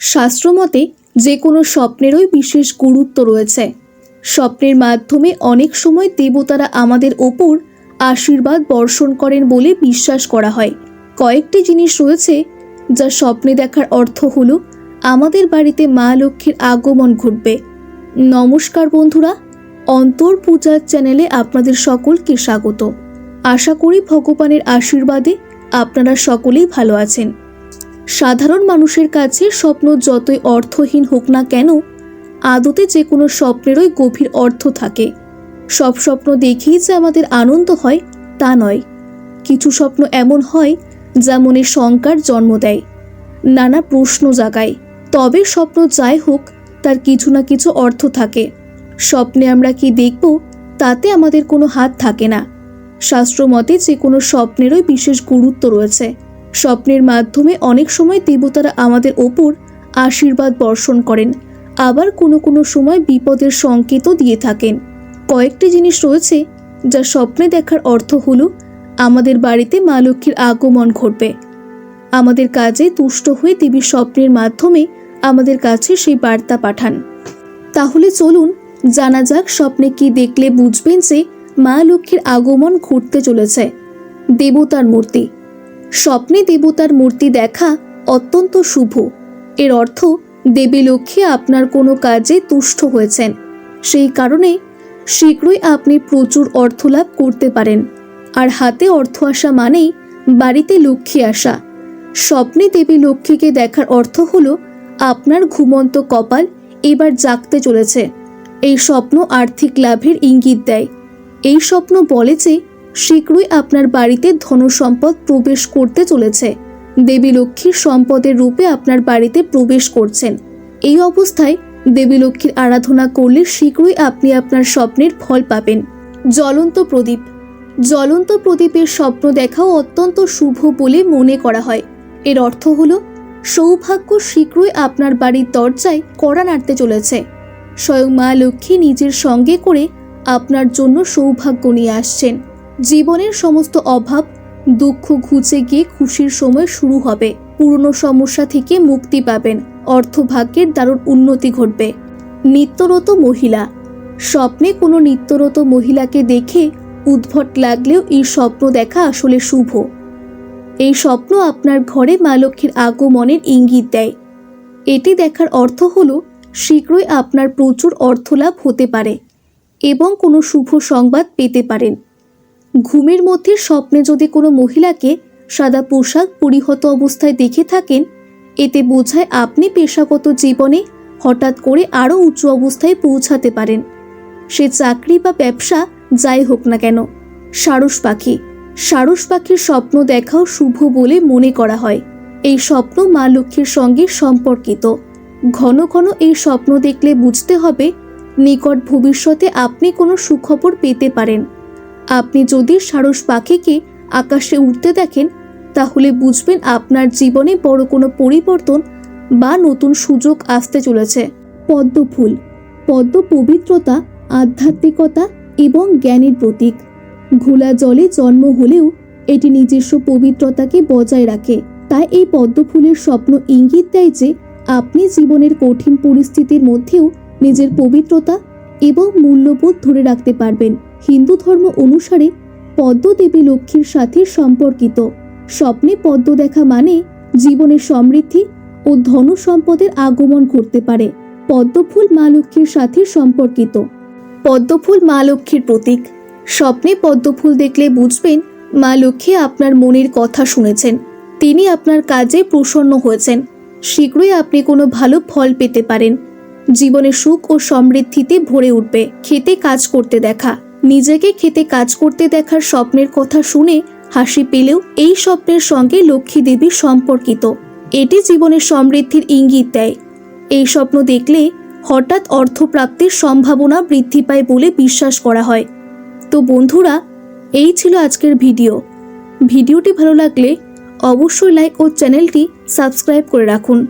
শাস্ত্রমতে যে কোনো স্বপ্নেরই বিশেষ গুরুত্ব রয়েছে। স্বপ্নের মাধ্যমে অনেক সময় দেবতারা আমাদের ওপর আশীর্বাদ বর্ষণ করেন বলে বিশ্বাস করা হয়। কয়েকটি জিনিস রয়েছে, যা স্বপ্নে দেখার অর্থ হলো, আমাদের বাড়িতে মা লক্ষ্মীর আগমন ঘটবে। নমস্কার বন্ধুরা, অন্তর পূজার চ্যানেলে আপনাদের সকলকে স্বাগত। আশা করি ভগবানের আশীর্বাদে আপনারা সকলেই ভালো আছেন। সাধারণ মানুষের কাছে স্বপ্ন যতই অর্থহীন হোক না কেন, আদতে যে কোনো স্বপ্নেরই গভীর অর্থ থাকে। সব স্বপ্ন দেখেই যে আমাদের আনন্দ হয়, তা নয়। কিছু স্বপ্ন এমন হয়, যা মনে শঙ্কার জন্ম দেয়। নানা প্রশ্ন জাগায়। তবে স্বপ্ন যাই হোক, তার কিছু না কিছু অর্থ থাকে। স্বপ্নে আমরা কি দেখব, তাতে আমাদের কোনো হাত থাকে না। শাস্ত্রমতে যে কোনো স্বপ্নেরই বিশেষ গুরুত্ব রয়েছে। স্বপ্নের মাধ্যমে অনেক সময় দেবতারা আমাদের ওপর আশীর্বাদ বর্ষণ করেন। আবার কোনো কোনো সময় বিপদের সংকেতও দিয়ে থাকেন। কয়েকটি জিনিস রয়েছে যা স্বপ্নে দেখার অর্থ হলো আমাদের বাড়িতে মা লক্ষ্মীর আগমন ঘটবে। আমাদের কাজে তুষ্ট হয়ে দেবী স্বপ্নের মাধ্যমে আমাদের কাছে সেই বার্তা পাঠান। তাহলে চলুন জানা যাক স্বপ্নে কি দেখলে বুঝবেন যে মা লক্ষ্মীর আগমন ঘটতে চলেছে। দেবতার মূর্তি। স্বপ্নে দেবতার মূর্তি দেখা অত্যন্ত শুভ। এর অর্থ, দেবী লক্ষ্মী আপনার কোনো কাজে তুষ্ট হয়েছেন। সেই কারণে শীঘ্রই আপনি প্রচুর অর্থ লাভ করতে পারেন। আর হাতে অর্থ আসা মানেই বাড়িতে লক্ষ্মী আসা। স্বপ্নে দেবী লক্ষ্মীকে দেখার অর্থ হলো, আপনার ঘুমন্ত কপাল এবার জাগতে চলেছে। এই স্বপ্ন আর্থিক লাভের ইঙ্গিত দেয়। এই স্বপ্ন বলে যে শীঘ্রই আপনার বাড়িতে ধনসম্পদ প্রবেশ করতে চলেছে। দেবী লক্ষ্মীর সম্পদের রূপে আপনার বাড়িতে প্রবেশ করছেন। এই অবস্থায় দেবী লক্ষ্মীর আরাধনা করলে শীঘ্রই আপনি আপনার স্বপ্নের ফল পাবেন। জ্বলন্ত প্রদীপ। জ্বলন্ত প্রদীপের স্বপ্ন দেখাও অত্যন্ত শুভ বলে মনে করা হয়। এর অর্থ হলো, সৌভাগ্য শীঘ্রই আপনার বাড়ির দরজায় কড়া নাড়তে চলেছে। স্বয়ং মা লক্ষ্মী নিজের সঙ্গে করে আপনার জন্য সৌভাগ্য নিয়ে আসছেন। জীবনের সমস্ত অভাব, দুঃখ ঘুচে গিয়ে খুশির সময় শুরু হবে। পুরনো সমস্যা থেকে মুক্তি পাবেন। অর্থভাগ্যের দারুণ উন্নতি ঘটবে। নিত্যরত মহিলা। স্বপ্নে কোনো নিত্যরত মহিলাকে দেখে উদ্ভট লাগলেও এই স্বপ্ন দেখা আসলে শুভ। এই স্বপ্ন আপনার ঘরে মা লক্ষ্মীর আগমনের ইঙ্গিত দেয়। এটি দেখার অর্থ হলো, শীঘ্রই আপনার প্রচুর অর্থলাভ হতে পারে এবং কোনো শুভ সংবাদ পেতে পারেন। ঘুমের মধ্যে স্বপ্নে যদি কোনো মহিলাকে সাদা পোশাক পরিহত অবস্থায় দেখে থাকেন, এতে বোঝায় আপনি পেশাগত জীবনে হঠাৎ করে আরও উঁচু অবস্থায় পৌঁছাতে পারেন। সে চাকরি বা ব্যবসা যাই হোক না কেন, সারস পাখি। সারস পাখির স্বপ্ন দেখাও শুভ বলে মনে করা হয়। এই স্বপ্ন মা লক্ষ্মীর সঙ্গে সম্পর্কিত। ঘন ঘন এই স্বপ্ন দেখলে বুঝতে হবে, নিকট ভবিষ্যতে আপনি কোনো সুখবর পেতে পারেন। আপনি যদি সারস পাখিকে আকাশে উঠতে দেখেন, তাহলে বুঝবেন আপনার জীবনে বড় কোনো পরিবর্তন বা নতুন সুযোগ আসতে চলেছে। পদ্ম ফুল, পদ্ম পবিত্রতা, আধ্যাত্মিকতা এবং জ্ঞানের প্রতীক। ঘোলা জলে জন্ম হলেও এটি নিজস্ব পবিত্রতাকে বজায় রাখে। তাই এই পদ্ম ফুলের স্বপ্ন ইঙ্গিত দেয় যে, আপনি জীবনের কঠিন পরিস্থিতির মধ্যেও নিজের পবিত্রতা এবং মূল্যবোধ ধরে রাখতে পারবেন। হিন্দু ধর্ম অনুসারে পদ্মদেবী লক্ষ্মীর সাথে সম্পর্কিত। স্বপ্নে পদ্ম দেখা মানে জীবনের সমৃদ্ধি ও ধন সম্পদের আগমন ঘটতে পারে। পদ্মফুল মা লক্ষ্মীর সাথে সম্পর্কিত। পদ্মফুল মা লক্ষ্মীর প্রতীক। স্বপ্নে পদ্মফুল দেখলে বুঝবেন মা লক্ষ্মী আপনার মনের কথা শুনেছেন। তিনি আপনার কাজে প্রসন্ন হয়েছেন। শীঘ্রই আপনি কোনো ভালো ফল পেতে পারেন। জীবনে সুখ ও সমৃদ্ধিতে ভরে উঠবে। খেতে কাজ করতে দেখা। নিজেকে খেতে কাজ করতে দেখার স্বপ্নের কথা শুনে হাসি পেলেও এই স্বপ্নের সঙ্গে লক্ষ্মী দেবী সম্পর্কিত। এটি জীবনের সমৃদ্ধির ইঙ্গিত দেয়। এই স্বপ্ন দেখলে হঠাৎ অর্থপ্রাপ্তির সম্ভাবনা বৃদ্ধি পায় বলে বিশ্বাস করা হয়। তো বন্ধুরা, এই ছিল আজকের ভিডিও। ভিডিওটি ভালো লাগলে অবশ্যই লাইক ও চ্যানেলটি সাবস্ক্রাইব করে রাখুন।